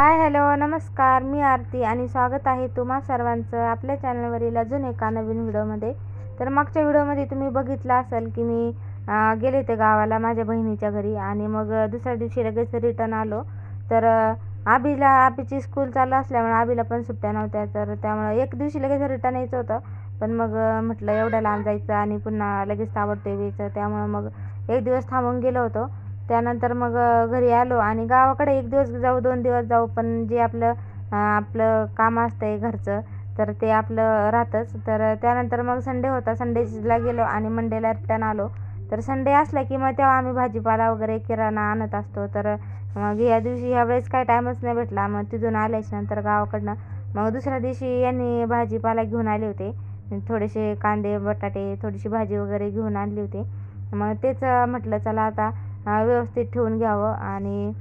Hi hello नमस्कार. मी आरती आणि स्वागत आहे तुम्हा सर्वांचं आपल्या चॅनलवरील अजून एका नवीन व्हिडिओमध्ये. तर मागच्या व्हिडिओमध्ये तुम्ही बघितलं असेल की मी गेले होते गावाला माझ्या बहिणीच्या घरी आणि मग दुसऱ्या दिवशी लगेच रिटर्न आलो. तर आबीला आबीची स्कूल चालू असल्यामुळे आबीला पण सुट्ट्या नव्हत्या. तर त्यामुळे एक दिवशी लगेच रिटर्न यायचं होतं. पण मग म्हटलं एवढ्या लांब जायचं आणि पुन्हा लगेच ताबडतोब यायचं. त्यामुळं मग एक दिवस थांबून गेलो होतो. त्यानंतर मग घरी आलो आणि गावाकडे एक दिवस जाऊ दोन दिवस जाऊ पण जे आपलं आपलं काम असतं आहे घरचं तर ते आपलं राहतंच. तर त्यानंतर मग संडे होता संडेला गेलो आणि मंडेला रिटर्न आलो. तर संडे असला की मग तेव्हा आम्ही भाजीपाला वगैरे किराणा आणत असतो. तर मग या दिवशी ह्या वेळेस काय टाईमच नाही भेटला. मग तिथून आल्याच्यानंतर गावाकडनं मग दुसऱ्या दिवशी यांनी भाजीपाला घेऊन आले होते. थोडेसे कांदे बटाटे थोडीशी भाजी वगैरे घेऊन आणली होती. मग तेच म्हटलं चला आता व्यवस्थित ठेवून घ्यावं. आणि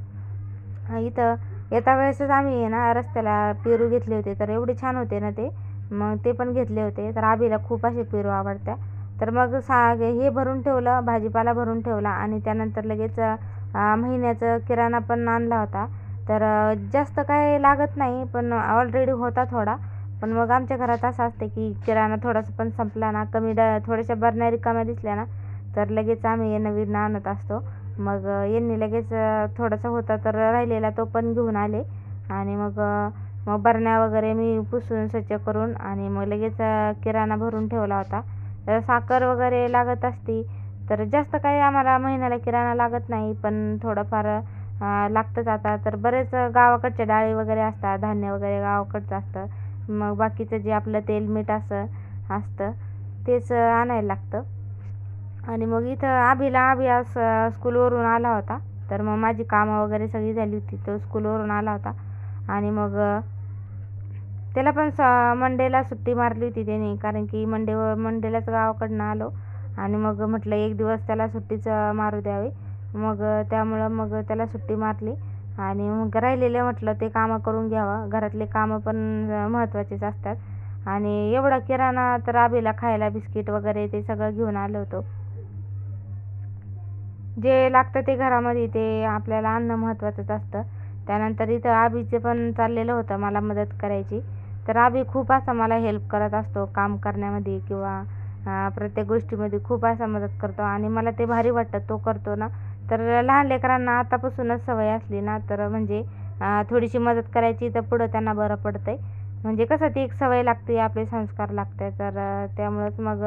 इथं येता वेळेसच आम्ही ना रस्त्याला पेरू घेतले होते. तर एवढे छान होते ना ते. मग ते पण घेतले होते. तर आबीला खूप असे पेरू आवडत्या. तर मग साग हे भरून ठेवलं भाजीपाला भरून ठेवला. आणि त्यानंतर लगेच महिन्याचं किराणा पण आणला होता. तर जास्त काय लागत नाही पण ऑलरेडी होता थोडा. पण मग आमच्या घरात असं असते की किराणा थोडासा पण संपला ना कमी ड थोड्याशा बरण्या रिकाम्या दिसल्या ना तर लगेच आम्ही नवीन आणत असतो. मग यांनी लगेच थोडासा होता तर राहिलेला तो पण घेऊन आले. आणि मग मग बरण्या वगैरे मी पुसून स्वच्छ करून आणि मग लगेच किराणा भरून ठेवला होता. तर साखर वगैरे लागत असती तर जास्त काही आम्हाला महिन्याला किराणा लागत नाही पण थोडंफार लागतं लागतंच आता. तर बरेच गावाकडच्या डाळी वगैरे असतात धान्य वगैरे गावाकडचं असतं. मग बाकीचं जे आपलं तेल मीठ असं असतं तेच आणायला लागतं. आणि मग इथं आभीला आभी आज स्कूलवरून आला होता. तर मग माझी कामं वगैरे सगळी झाली होती. तो स्कूलवरून आला होता. आणि मग त्याला पण स मंडेला सुट्टी मारली होती त्याने. कारण की मंडे मंडेलाच गावाकडनं आलो. आणि मग म्हटलं एक दिवस त्याला सुट्टीचं मारू द्यावी. मग त्यामुळं मग त्याला सुट्टी मारली. आणि मग राहिलेले म्हटलं ते कामं करून घ्यावं. घरातले कामं पण महत्त्वाचेच असतात. आणि एवढा किराणा तर आबीला खायला बिस्किट वगैरे ते सगळं घेऊन आलो होतो. जे लागतं ते घरामध्ये ते आपल्याला आणणं महत्त्वाचंच असतं. त्यानंतर इथं आबीचं पण चाललेलं होतं मला मदत करायची. तर आबी खूप असा मला हेल्प करत असतो काम करण्यामध्ये किंवा प्रत्येक गोष्टीमध्ये खूप असा मदत करतो आणि मला ते भारी वाटतं तो करतो ना. तर लहान लेकरांना आतापासूनच सवय असली ना तर म्हणजे थोडीशी मदत करायची तर पुढं त्यांना बरं पडतंय. म्हणजे कसं ती एक सवय लागते आपले संस्कार लागते तर त्यामुळंच मग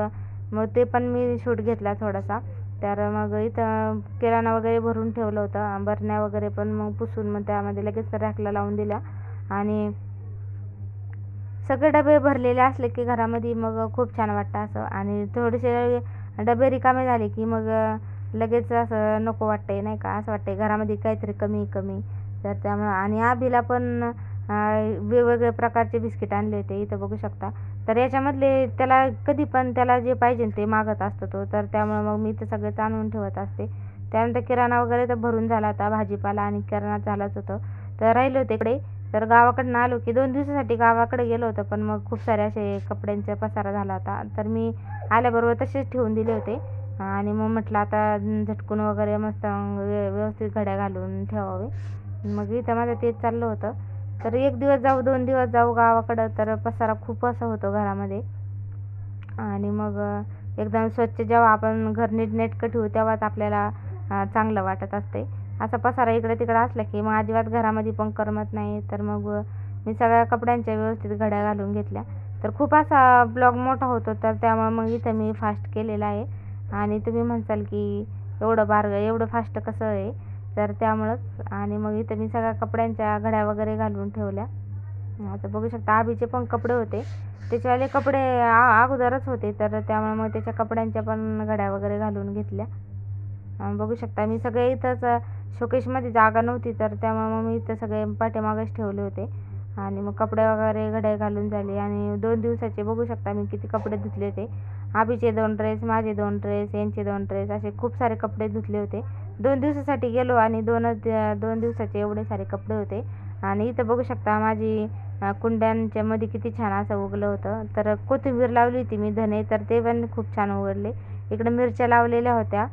मग ते पण मी शूट घेतला थोडासा. तर मग इथं किराणा वगैरे भरून ठेवलं होतं. बरण्या वगैरे पण मग पुसून मग त्यामध्ये लगेच रॅकला लावून दिल्या. आणि सगळे डबे भरलेले असले की घरामध्ये मग खूप छान वाटतं असं. आणि थोडेसे डबे रिकामे झाले की मग लगेच असं नको वाटते नाही का? असं वाटते घरामध्ये काहीतरी कमी कमी तर त्यामुळं आणि आभीला पण वेगवेगळ्या प्रकारचे बिस्किट आणले होते. इथं बघू शकता. तर याच्यामधले त्याला कधी पण त्याला जे पाहिजे ते मागत असतो तो. तर त्यामुळं मग मी ते सगळेच आणून ठेवत असते. त्यानंतर किराणा वगैरे तर भरून झाला होता भाजीपाला आणि किराणा झालाच होतं. तर राहिले होते इकडे. तर गावाकडनं आलो की दोन दिवसासाठी गावाकडे गेलो होतो पण मग खूप सारे असे कपड्यांचा पसारा झाला होता. तर मी आल्याबरोबर तसेच ठेवून दिले होते. आणि मग म्हटलं आता झटकून वगैरे मस्त व्यवस्थित घड्या घालून ठेवावे. मग इथं माझं तेच चाललं होतं. तर एक दिवस जाऊ दोन दिवस जाऊ गावाकडं. तर पसारा खूप असा होतो घरामध्ये. आणि मग एकदम स्वच्छ जेव्हा आपण घर नीटनेटकं ठेवू तेव्हाच आपल्याला चांगलं वाटत असते. असा पसारा इकडे तिकडे असला की मग अजिबात घरामध्ये पण करमत नाही. तर मग मी सगळ्या कपड्यांच्या व्यवस्थित घड्या घालून घेतल्या. तर खूप असा ब्लॉग मोठा होतो तर त्यामुळे मग इथं मी फास्ट केलेला आहे. आणि तुम्ही म्हणसाल की एवढं बार एवढं फास्ट कसं आहे? तर त्यामुळंच. आणि मग इथं मी सगळ्या कपड्यांच्या घड्या वगैरे घालून ठेवल्या. आता बघू शकता आबीचे पण कपडे होते. त्याच्यावाले कपडे आ अगोदरच होते तर त्यामुळे मग त्याच्या कपड्यांच्या पण घड्या वगैरे घालून घेतल्या. बघू शकता मी सगळे इथंच शोकेशमध्ये जागा नव्हती तर त्यामुळे मग मी इथं सगळे पाठीमागेच ठेवले होते. आणि मग कपडे वगैरे घड्या घालून झाले. आणि दोन दिवसाचे बघू शकता मी किती कपडे धुतले होते. आबीचे दोन ड्रेस माझे दोन ड्रेस यांचे दोन ड्रेस असे खूप सारे कपडे धुतले होते. दोन दिवसासाठी गेलो आणि दोनच दोन दिवसाचे एवढे सारे कपडे होते. आणि इथं बघू शकता माझी कुंड्यांच्या मध्ये किती छान असं उगलं होतं. तर कोथिंबीर लावली होती मी धने तर ते पण खूप छान उगडले इकडे मिरच्या लावलेल्या होत्या.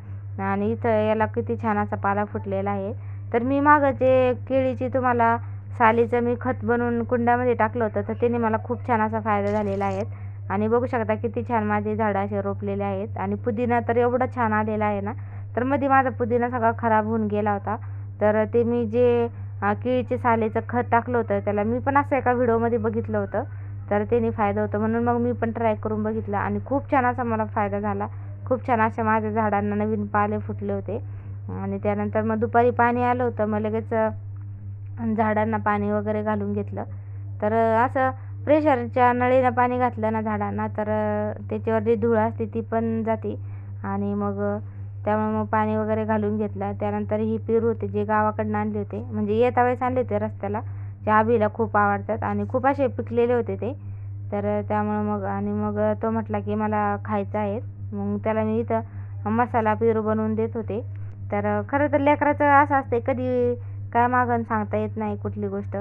आणि इथं याला किती छान असा पाला फुटलेला आहे. तर मी मागं जे केळीची तुम्हाला सालीचं मी खत बनवून कुंड्यामध्ये टाकलं होतं तर त्याने मला खूप छान असा फायदा झालेला आहे. आणि बघू शकता किती छान माझे झाडं असे रोपलेले आहेत. आणि पुदिना तर एवढा छान आलेला आहे ना तर मध्ये माझा पुदिना सगळा खराब होऊन गेला होता. तर ते मी जे केळीचे सालेचं खत टाकलं होतं त्याला मी पण असं एका व्हिडिओमध्ये बघितलं होतं. तर त्याने फायदा होतो म्हणून मग मी पण ट्राय करून बघितलं आणि खूप छान असा मला फायदा झाला. खूप छान अशा माझ्या झाडांना नवीन पाले फुटले होते. आणि त्यानंतर मग दुपारी पाणी आलं होतं मग लगेच झाडांना पाणी वगैरे घालून घेतलं. तर असं प्रेशरच्या नळीनं पाणी घातलं ना झाडांना तर त्याच्यावर जी धूळ असते ती पण जाते. आणि मग त्यामुळे मग पाणी वगैरे घालून घेतलं. त्यानंतर ही पेरू होते जे गावाकडनं आणले होते. म्हणजे येता वेळेस आणले होते रस्त्याला. जे आबीला खूप आवडतात आणि खूप असे पिकलेले होते ते. तर त्यामुळं मग आणि मग तो म्हटला की मला खायचं आहे. मग त्याला मी इथं मसाला पेरू बनवून देत होते. तर खरं तर लेकराचं असं असते कधी काय मागण सांगता येत नाही कुठली गोष्ट.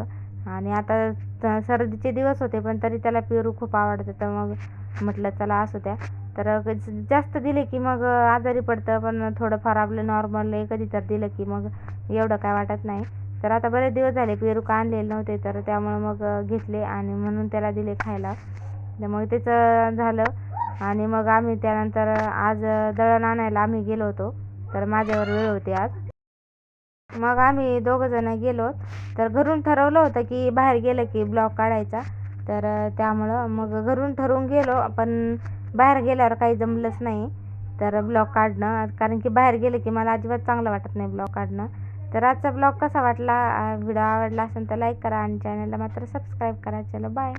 आणि आता सर्दीचे दिवस होते पण तरी त्याला पेरू खूप आवडतं तर मग म्हटलं चला असू द्या. तर जास्त दिले की मग आजारी पडतं पण थोडंफार आपलं नॉर्मल कधी तर दिलं की मग एवढं काय वाटत नाही. तर आता बरेच दिवस झाले पेरू का आणलेले नव्हते तर त्यामुळं मग घेतले आणि म्हणून त्याला दिले खायला. तर मग त्याचं झालं आणि मग आम्ही त्यानंतर आज दळण आणायला आम्ही गेलो होतो. तर माझ्यावर वेळ होती आज. मग आम्ही दोघंजणं गेलो. तर घरून ठरवलं होतं की बाहेर गेलं की ब्लॉग काढायचा. तर त्यामुळं मग घरून ठरवून गेलो पण बाहेर गेल्यावर काही जमलंच नाही. तर ब्लॉग काढणं कारण की बाहेर गेलं की मला अजिबात चांगलं वाटत नाही ब्लॉग काढणं. तर आजचा ब्लॉग कसा वाटला व्हिडिओ आवडला असेल तर लाईक करा आणि चॅनलला मात्र सबस्क्राईब करा. चलो बाय.